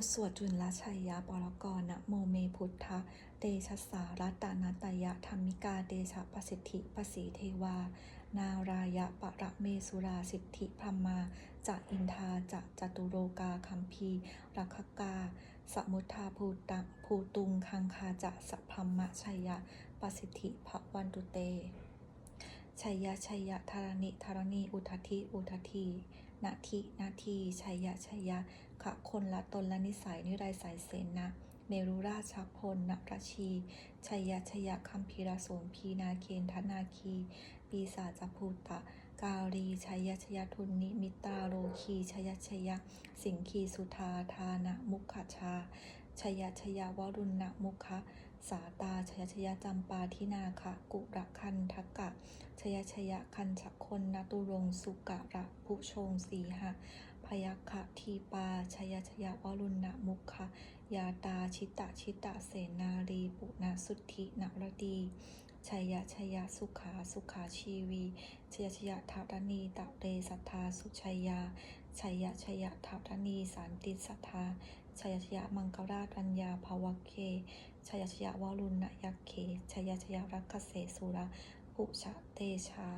ทสวดจุลชัยยะปรกรนะโมเมพุทธะเตชะสารัตนาตยะธรรมิกาเตชะประสิทธิปสีเทวา นารายะปะระเมสุราสิทธิพรมาจะอินทาจะจตุโรกาคัมภีรักขกา สมุทธาภูตังภูตุงคังคาจะสัพพมะชัยยะประสิทธิภวันตุเตชัยยะชัยยะธารณิธารณีอุทธิอุทธีนาทีนาทีชัยยะชัยยะ ขะคนละตนละนิสัยนิไรสายเสนนะเมรุราชพลนรชี ชัยชยคัมพีรโสมพีนาเคนทนาคี ปีศาจภูตะ กาลี ชัยชยทุนนิมิตาโรคี ชัยชยสิงคีสุธาทานะมุขชา ชัยชยวรุณะมุขะสาตาชยชยจำปาทินาคะกุระคันทกะชยชยคันชคนนตุรงสุกะระภุชงสีหะ พยัคฆะทีปา ชยชยาวรุณนะมุขะยาตาชิตะชิตะเสนารีปุณสุทธินรดีชยชยสุขาสุขาชีวีชยชยทาตนีตะเรสัทธาสุชัยยาชยชยทาตนีสันติสัทธาชยชยมังกราชัญญาภวเคชยชยวรุณยักเขชยชยรักขเสสุระปุชะเตชา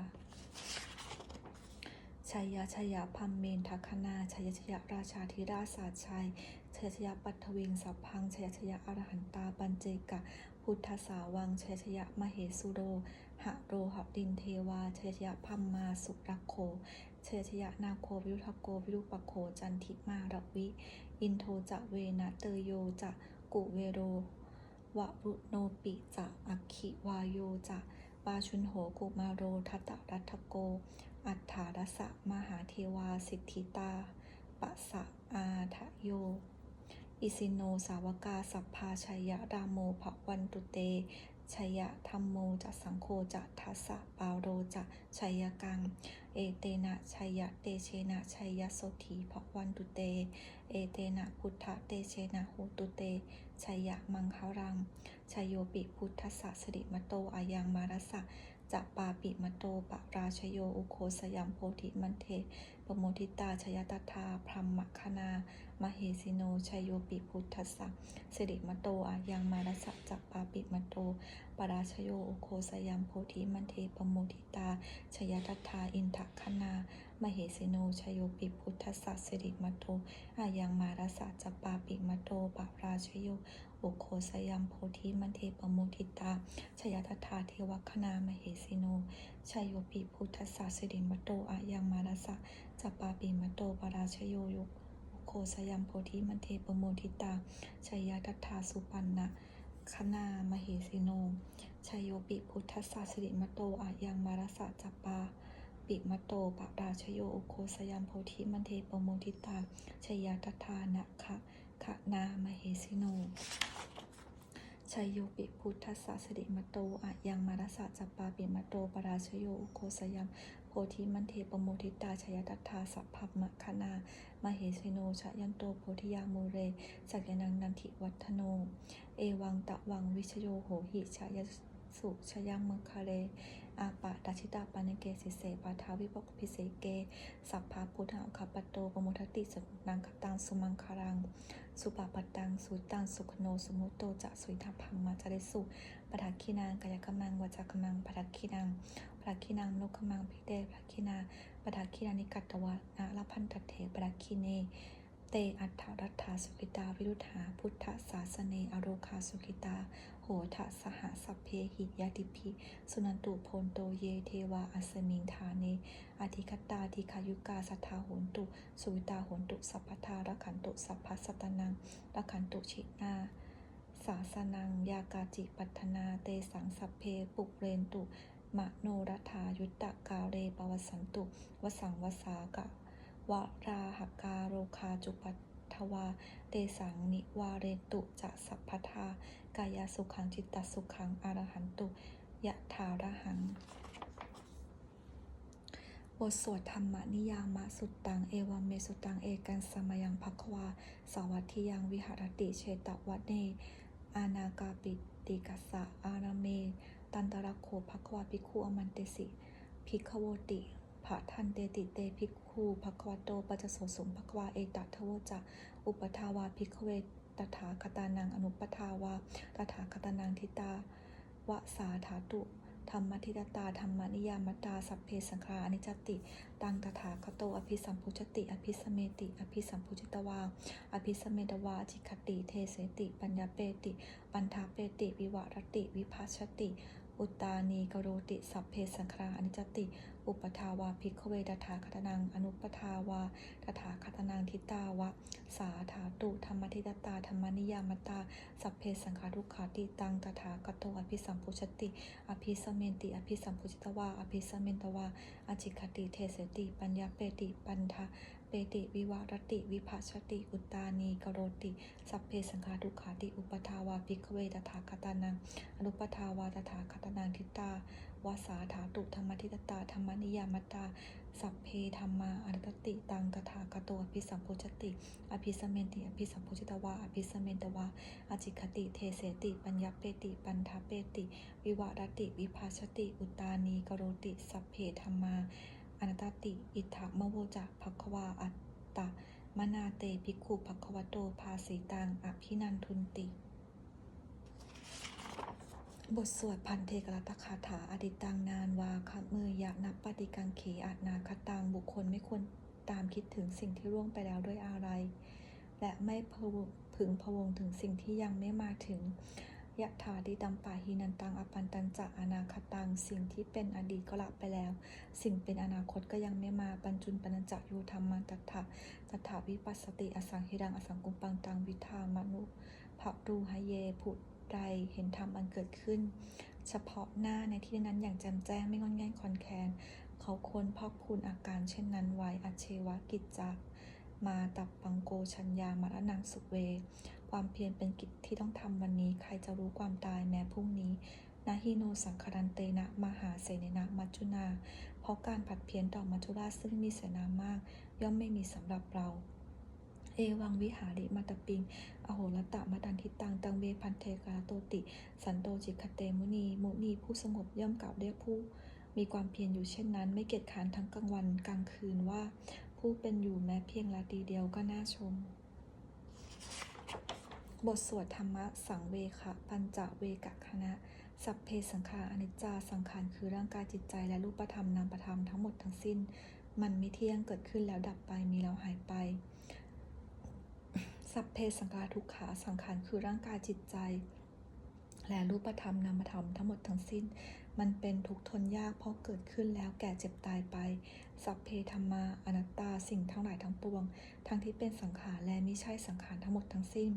ชัยยะชัยยะพัมเมนทัคคณาชัยยะชยะราชาธิราชาชัยชัยชยปัทวิงสัพพังชัยยะชยะอรหันตาปัญเจกะ พุทธสาวังชัยชยมเหสุโรหะโรหดินเทวาชัยชยพัมมาสุรักโขชัยชยนาโควิรุทโกวิรุปโคจันทิมารวิ อินโทจะเวนะเตโยจะกุเวโรวะรุโนปิจะอัคคิวายโยจะปาชุนโหกุมาโรทัตตรัตโก อัฏฐ รสะมหาเทวาสิทธิตาปะสะอาทะโย อิสิโนสาวกาสัพพาชัยะรามโมภวันตุเตชัยะธรรมโมจะสังโฆจะทัสสะปาโรจะชัยกัง เอเตนะชัยะเตเชนะชัยะโสถีภวันตุเต เอเตนะพุทธเตเชนะโหตุเตชัยะมังคารังชัยโยปิพุทธสสะสิริมโตอายังมารสะ จะปาปิมโตปะราชโย อุโคสยามโพธิมันเทปโมทิตาชยตถาพรหมคณามเหสิโนชยโยปิพุทธสสะสิริมโตอายังมารสะจะปาปิมโตปราชโย อุโคสยามโพธิมันเทปโมทิตาชยตถาอินทคณา มเหสิโนชโยปิพุทธสสสิริมัโตอายังมารสะจปาปิมัโตปราชโยอุโคสยัมโพธิมันเทปโมทิตาชยทัตถาเทวคณามเหสิโนชโยปิพุทธศาสดิมโตอายังมารสะจปาปิมัโตปราชโยโยอุโคสยัมโพธิมันเทปโมทิตาชยทัตถาสุปันนะคณามเหสิโนชโยปิพุทธศาสดิมโตอายังมารสะจปา ปิมโตปราชโยโอโคสยัมโพธิมันเทปโมทิตาชยทัตถานะคะขะนามเหสิโนชัยโยปิพุทธสสะสดิมโตอะยังมารสะจัปปาปิมโตปราชโยอุโคสยัมโพธิมันเทปโมทิตาชยตัตถาสัพพมมะคณามเหสิโนชยันโตโพธิยามูเรสักยนังนันทิวัฒโน เอวังตะวังวิชโยโหหิชย สุชยังมังคาเรอาปะดัชิตาปานเกสิเสปาทาวิปกพิเศเก สัพพาพุทธาคปโตปโมทติสนังคตังสุมังคารัง สุปาปตังสุตังสุขโนสมุตโตจะสุยทัพพังมาจาริสุปทักขินางกายกมังวจากมังปทักขินางปทักขินางนกมังพิเตปทักขินาปทักขินานิกัตตวะนาละพันตเถปทักขิเน เตอัฏฐรัตถาสุขิตาวิรุธาพุทธศาสเนอโรคาสุขิตา โหทะสหสัพเพหิยติพิสุนันตุโพนโตเยเทวาอัสมิงธาเนอธิคตาธิคายุกาสัทธาโหนตุ สุวิตาโหนตุสัพพทารักขันตุสัพพสตนังรักขันตุชินาสาสนังยากาจิปัฒนาเตสังสัพเพปุเรนตุมโนรัฐายุตตะกาเรปวสันตุ วสังวสากะ วราหการโรคาจุปัตถวา เตสังนิวาเรตุจะสัพพทากายสุขังจิตตสุขังอรหันตุยะถาระหัง บทสวดธรรมนิยามะสุตตัง เอวเมสุตัง เอกันสมยังภัควา สวัตทิยังวิหารติเชตวัตเน อานากาปิติกัสสะอาราเม ตันตระโคภัควาภิกขุอมันเตสิ ภิกขโวติ ภะทันเตติเตภิกขุภควโตปัจจโสสุภควาเอตัทโวจะอุปทาวาภิกเวตถาคตานังอนุปทาวาตถาคตานังทิตาวะสาถาตุธรรมทิตตาธรรมนิยามตาสัพเพสังขารานิจติ ตังตถาคโตอภิสัมพุชติ อภิสเมติ อภิสัมพุจิตวา อภิสเมตวาจิคติ เทเสติ ปัญญาเปติ ปันทาเปติ วิวารติ วิภัชติ อุตตานีกโรติ สัพเพสังขารานิจจติ อุปทาวาภิกขเวตถาคตนัง อนุปทาวาตถาคตนังทิตาวะ สาถาตุธรรมทิตตาธรรมนิยามตา สัพเพสังขารุขาติตังตถาคโตอภิสัมพุชติ อภิสเมติ อภิสัมพุจิตวาอภิสเมนตวาอจิคติเทเสติ ปัญญาเปติ ปันทา เปติวิวารติ วิภัชติ อุตตานีกโรติ สัพเพสังขารุขาติ อุปทาวาภิกเวตถาคตานัง อนุปทาวาตถาคตนังทิตาวาสาถาตุธรรมทิตตาธรรมนิยามตา สัพเพธรรมาอนตติ ตังตถาคโตอภิสัมพุชติ อภิสเมนติ อภิสัมพุจิตวา อภิสเมนตวาอจิคติ เทเสติ ปัญญาเปติ ปันทาเปติ วิวารติ วิภาชติ อุตตานีกโรติ สัพเพธรรมา อนัตติ อิทธมโวจะภควาอัตตะมนาเตภิกขุภควโตภาสีตังอภินันทุนติ บทสวดพันเทกรัตคาถาอดิตังนานวาคมือยะนับปฏิกังเขอานาคตังบุคคลไม่ควรตามคิดถึงสิ่งที่ร่วงไปแล้วด้วยอะไร และไม่พึงพวงถึงสิ่งที่ยังไม่มาถึง ยะถาดิตัมปาหินันตังอปันตันจะอนาคตัง สิ่งที่เป็นอดีตก็ละไปแล้ว สิ่งเป็นอนาคตก็ยังไม่มาปัญจุนปัญจโยธรรมันตถาตถาวิปัสสติอสังหิรังอสังกุมปังตังวิธามนุภรูหเยผุดใดเห็นธรรมอันเกิดขึ้น เฉพาะหน้าในที่นั้นอย่างแจ่มแจ้งไม่งอนแง่นคอนแคนเขาควรพอกพูนอาการเช่นนั้นไว้อัเชวกิจจามาตับปังโกชัญญามารนังสุเว ความเพียรเป็นกิจที่ต้องทำวันนี้ ใครจะรู้ความตายแม้พรุ่งนี้นาฮิโนสังคารันเตนะมหาเสนนะมัจจุนา เพราะการผัดเพี้ยนต่อมัจจุราชซึ่งมีเสนามาก ย่อมไม่มีสำหรับเรา เอวังวิหาริมาตปิง อโหรตะมาตันทิตัง ตังเวพันเทกาโตติ สันโตจิคเตมุนี มุนีผู้สงบย่อมกล่าวเรียกผู้ มีความเพียรอยู่เช่นนั้น ไม่เกียจค้านทั้งกลางวันกลางคืนว่า ผู้เป็นอยู่แม้เพียงละดีเดียวก็น่าชม บทสวดธรรมะสังเวคะปัญจเวกคณะ สัพเพสังขารอนิจจาสังขารคือร่างกายจิตใจและรูปธรรมนามธรรมทั้งหมดทั้งสิ้น มันไม่เที่ยงเกิดขึ้นแล้วดับไปมีแล้วหายไป สัพเพสังขารทุกขาสังขารคือร่างกายจิตใจ และรูปธรรมนามธรรมทั้งหมดทั้งสิ้น มันเป็นทุกทนยากเพราะเกิดขึ้นแล้วแก่เจ็บตายไป สัพเพธรรมาอนัตตาสิ่งทั้งหลายทั้งปวง ทั้งที่เป็นสังขารและไม่ใช่สังขารทั้งหมดทั้งสิ้น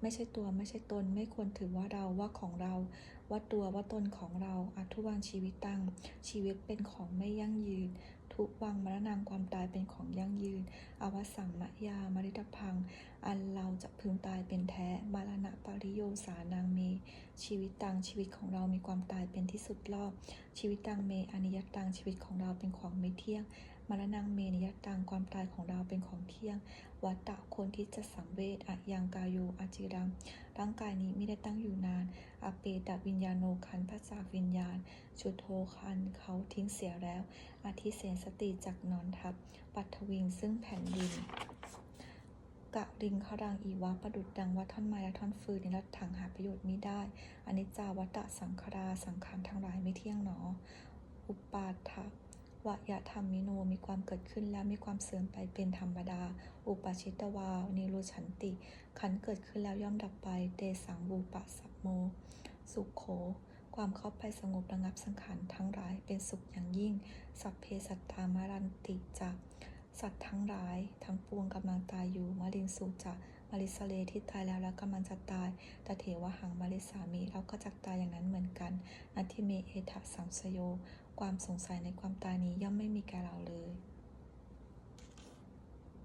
ไม่ใช่ตัวไม่ใช่ตนไม่ควรถือว่าเราว่าของเรา ว่าตัวว่าตนของเราอัทุวังชีวิตตังชีวิตเป็นของไม่ยั่งยืน ทุวังมรณงความตายเป็นของยั่งยืน อวสัมมยามริตพัง อันเราจะพึงตายเป็นแท้มรณะปริโยสานางเม ชีวิตตังชีวิตของเรามีความตายเป็นที่สุดรอบ ชีวิตตังเมอนิยตังชีวิตของเราเป็นของไม่เที่ยงมรณงเมนิยตังความตายของเราเป็นของเที่ยง วัตตะคนที่จะสังเวชอะยังกายโยอาจิรัง ร่างกายนี้ไม่ได้ตั้งอยู่นาน อเปตวิญญาโนคันพระจากวิญญาณ ชุดโทคันเขาทิ้งเสียแล้ว อาทิเสนสติจากนอนทับ ปัทวิงซึ่งแผ่นดินกะริงขรังอีวะประดุดดังว่าท่อนไม้และท่อนฟืนในรัฐถังหาประโยชน์มิได้อนิจจาวัตะสังขราสังขารทั้งหลายไม่เที่ยงหนอ อุปาทะ วะยะธรรมิโนมีความเกิดขึ้นและมีความเสื่อมไปเป็นธรรมดา อุปาชิตวานิโรชันติ ขันเกิดขึ้นแล้วย่อมดับไป เตสังบูปะสัพโม สุขโข ความเข้าไปสงบระงับสังขารทั้งหลายเป็นสุขอย่างยิ่ง สัพเพสัตตามารันติจักสัตว์ทั้งหลาย ทั้งปวงกำลังตายอยู่มารินสุจะมาริสเลที่ตายแล้วแล้วกำลังจะตายตเถวะหังมาริสามีเราก็จะตายอย่างนั้นเหมือนกันนาทิเมเอทะสังสโย ความสงสัยในความตายนี้ย่อมไม่มีแก่เราเลย